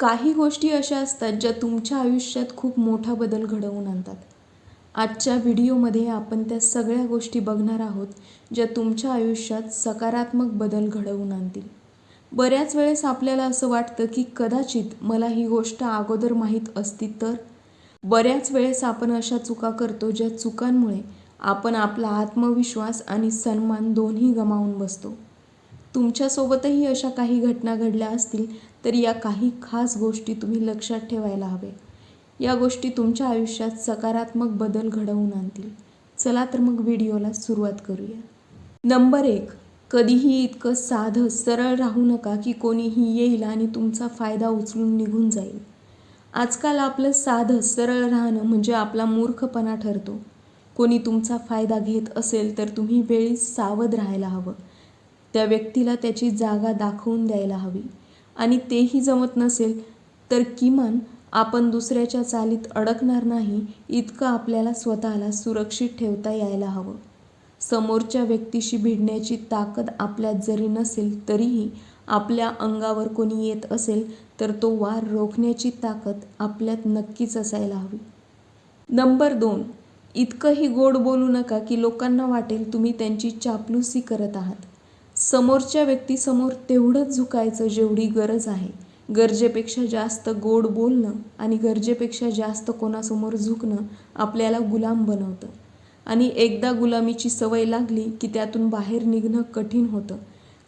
काही गोष्टी अशा असतात ज्या तुमच्या आयुष्यात खूप मोठा बदल घडवून आणतात. आजच्या व्हिडिओमध्ये आपण त्या सगळ्या गोष्टी बघणार आहोत ज्या तुमच्या आयुष्यात सकारात्मक बदल घडवून आणतील. बऱ्याच वेळेस आपल्याला असं वाटतं की कदाचित मला ही गोष्ट अगोदर माहीत असती तर? बऱ्याच वेळेस आपण अशा चुका करतो ज्या चुकांमुळे आपण आपला आत्मविश्वास आणि सन्मान दोन्ही गमावून बसतो. तुमच्यासोबतही अशा काही घटना घडल्या असतील तर या काही खास गोष्टी तुम्ही लक्षात ठेवायला हवे. या गोष्टी तुमच्या आयुष्यात सकारात्मक बदल घडवून आणतील. चला तर मग व्हिडिओला सुरुवात करूया. नंबर एक कधीही इतकं साधं सरळ राहू नका की कोणीही येईल आणि तुमचा फायदा उचलून निघून जाईल. आजकाल आपलं साधं सरळ राहणं म्हणजे आपला मूर्खपणा ठरतो. कोणी तुमचा फायदा घेत असेल तर तुम्ही वेळी सावध राहायला हवं. त्या व्यक्तीला त्याची जागा दाखवून द्यायला हवी. आणि तेही जमत नसेल तर किमान आपण दुसऱ्याच्या चालीत अडकणार नाही इतकं आपल्याला स्वतःला सुरक्षित ठेवता यायला हवं. समोरच्या व्यक्तीशी भिडण्याची ताकद आपल्यात जरी नसेल तरीही आपल्या अंगावर कोणी येत असेल तर तो वार रोखण्याची ताकद आपल्यात नक्कीच असायला हवी. नंबर दोन. इतकंही गोड बोलू नका की लोकांना वाटेल तुम्ही त्यांची चापलूसी करत आहात. समोरच्या व्यक्तीसमोर तेवढंच झुकायचं जेवढी गरज आहे. गरजेपेक्षा जास्त गोड बोलणं आणि गरजेपेक्षा जास्त कोणासमोर झुकणं आपल्याला गुलाम बनवतं. आणि एकदा गुलामीची सवय लागली की त्यातून बाहेर निघणं कठीण होतं.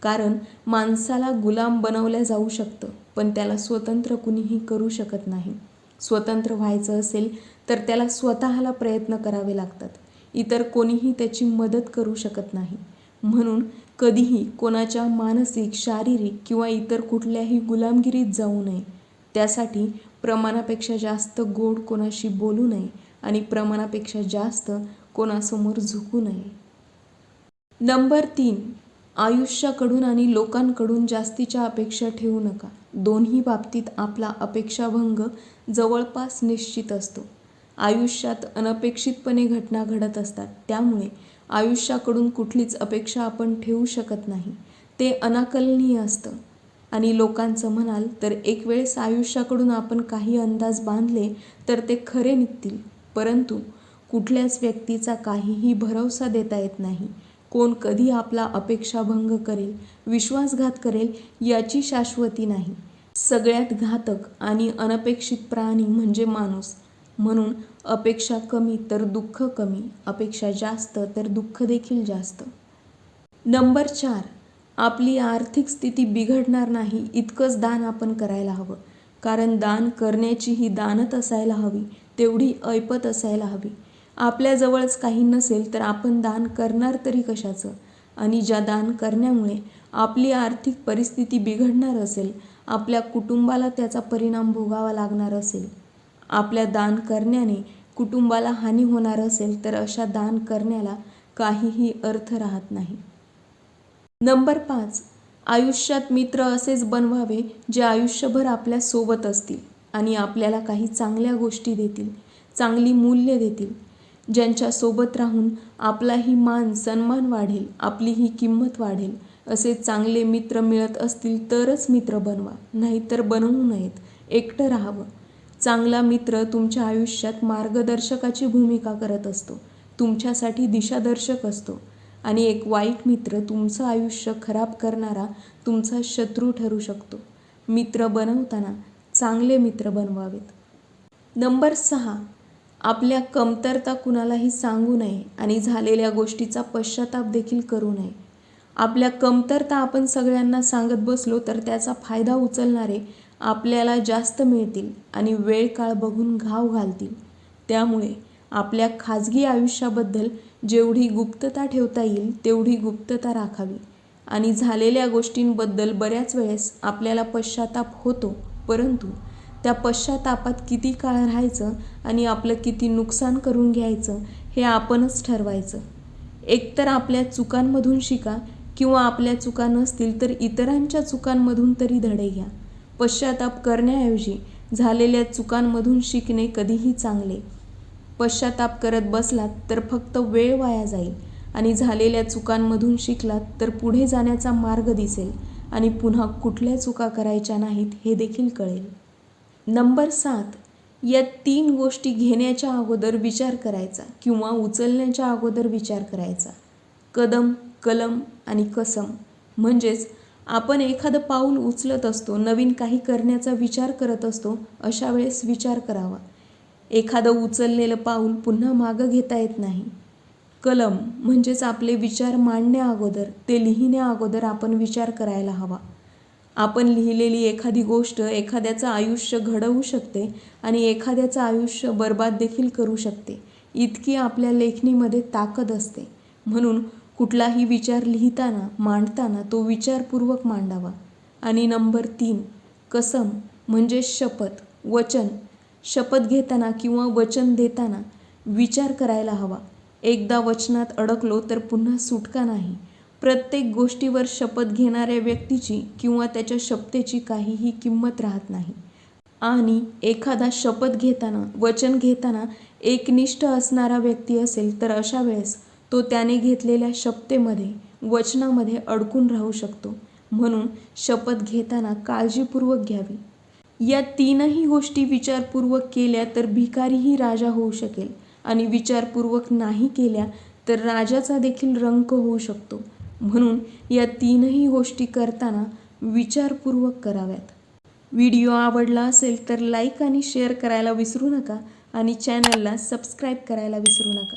कारण माणसाला गुलाम बनवल्या जाऊ शकतं पण त्याला स्वतंत्र कुणीही करू शकत नाही. स्वतंत्र व्हायचं असेल तर त्याला स्वतःला प्रयत्न करावे लागतात. इतर कोणीही त्याची मदत करू शकत नाही. म्हणून कधीही कोणाच्या मानसिक शारीरिक किंवा इतर कुठल्याही गुलामगिरीत जाऊ नये. त्यासाठी प्रमाणापेक्षा जास्त गोड कोणाशी बोलू नये आणि प्रमाणापेक्षा जास्त कोणासमोर झुकू नये. नंबर तीन आयुष्याकडून आणि लोकांकडून जास्तीच्या अपेक्षा ठेवू नका. दोन्ही बाबतीत आपला अपेक्षाभंग जवळपास निश्चित असतो. आयुष्यात अनपेक्षितपणे घटना घडत असतात. त्यामुळे आयुष्याकडून कुठलीच अपेक्षा आपण ठेवू शकत नाही. ते अनाकलनीय असतं. आणि लोकांचं म्हणाल तर एक वेळेस आयुष्याकडून आपण काही अंदाज बांधले तर ते खरे निघतील. परंतु कुठल्याच व्यक्तीचा काहीही भरवसा देता येत नाही. कोण कधी आपला अपेक्षाभंग करेल विश्वासघात करेल याची शाश्वती नाही. सगळ्यात घातक आणि अनपेक्षित प्राणी म्हणजे माणूस. म्हणून अपेक्षा कमी तर दुःख कमी अपेक्षा जास्त तर दुःख देखील जास्त. नंबर चार आपली आर्थिक स्थिती बिघडणार नाही इतकंच दान आपण करायला हवं. कारण दान करण्याची ही दानत असायला हवी तेवढी ऐपत असायला हवी. आपल्याजवळच काही नसेल तर आपण दान करणार तरी कशाचं? आणि ज्या दान करण्यामुळे आपली आर्थिक परिस्थिती बिघडणार असेल आपल्या कुटुंबाला त्याचा परिणाम भोगावा लागणार असेल. आपल्या दान करण्याने कुटुंबाला हानी होणार असेल तर अशा दान करण्याला काहीही अर्थ राहत नाही. नंबर पाच. आयुष्यात मित्र असेच बनवावे जे आयुष्यभर आपल्यासोबत असतील आणि आपल्याला काही चांगल्या गोष्टी देतील चांगली मूल्य देतील. ज्यांच्यासोबत राहून आपलाही मान सन्मान वाढेल आपलीही किंमत वाढेल असे चांगले मित्र मिळत असतील तरच मित्र बनवा. नाहीतर बनवू नयेत एकटं राहावं. चांगला मित्र तुमच्या आयुष्यात मार्गदर्शकाची भूमिका करत असतो. तुमच्यासाठी दिशादर्शक असतो. आणि एक वाईट मित्र तुमचं आयुष्य खराब करणारा तुमचा शत्रू ठरू शकतो. मित्र बनवताना चांगले मित्र बनवावेत. नंबर सहा. आपल्या कमतरता कुणालाही सांगू नये आणि झालेल्या गोष्टीचा पश्चाताप देखील करू नये. आपल्या कमतरता आपण सगळ्यांना सांगत बसलो तर त्याचा फायदा उचलणारे आपल्याला जास्त मिळतील आणि वेळ काळ बघून घाव घालतील. त्यामुळे आपल्या खाजगी आयुष्याबद्दल जेवढी गुप्तता ठेवता येईल तेवढी गुप्तता राखावी. आणि झालेल्या गोष्टींबद्दल बऱ्याच वेळेस आपल्याला पश्चाताप होतो परंतु त्या पश्चातापात किती काळ राहायचं आणि आपलं किती नुकसान करून घ्यायचं हे आपणच ठरवायचं. एकतर आपल्या चुकांमधून शिका किंवा आपल्या चुका नसतील तर इतरांच्या चुकांमधून तरी धडे घ्या. पश्चाताप करण्याऐवजी झालेल्या चुकांमधून शिकणे कधीही चांगले. पश्चाताप करत बसलात तर फक्त वेळ वाया जाईल आणि झालेल्या चुकांमधून शिकलात तर पुढे जाण्याचा मार्ग दिसेल आणि पुन्हा कुठल्या चुका करायच्या नाहीत हे देखील कळेल. नंबर सात. या तीन गोष्टी घेण्याच्या अगोदर विचार करायचा किंवा उचलण्याच्या अगोदर विचार करायचा. कदम कलम आणि कसम म्हणजेच आपण एखादं पाऊल उचलत असतो नवीन काही करण्याचा विचार करत असतो अशा वेळेस विचार करावा. एखादं उचललेलं पाऊल पुन्हा मागं घेता येत नाही. कलम म्हणजेच आपले विचार मांडण्या अगोदर ते लिहिण्या अगोदर आपण विचार करायला हवा. आपण लिहिलेली एखादी गोष्ट एखाद्याचं आयुष्य घडवू शकते आणि एखाद्याचं आयुष्य बर्बाद देखील करू शकते. इतकी आपल्या लेखणीमध्ये ताकद असते. म्हणून कुठलाही विचार लिहिताना मांडताना तो विचारपूर्वक मांडावा. आणि नंबर तीन कसम म्हणजे शपथ वचन. शपथ घेताना किंवा वचन देताना विचार करायला हवा. एकदा वचनात अडकलो तर पुन्हा सुटका नाही. प्रत्येक गोष्टीवर शपथ घेणाऱ्या व्यक्तीची किंवा त्याच्या शपथेची काहीही किंमत राहत नाही. आणि एखादा शपथ घेताना वचन घेताना एकनिष्ठ असणारा व्यक्ती असेल तर अशा वेळेस तो त्याने घेतलेल्या शपथेमध्ये वचनामध्ये अडकून राहू शकतो. म्हणून शपथ घेताना काळजीपूर्वक घ्यावी. या तीनही गोष्टी विचारपूर्वक केल्या तर भिकारीही राजा होऊ शकेल आणि विचारपूर्वक नाही केल्या तर राजाचा देखील रंक होऊ शकतो. म्हणून या तीनही गोष्टी करताना विचारपूर्वक कराव्यात. व्हिडिओ आवडला असेल तर लाईक आणि शेअर करायला विसरू नका आणि चॅनलला सबस्क्राईब करायला विसरू नका.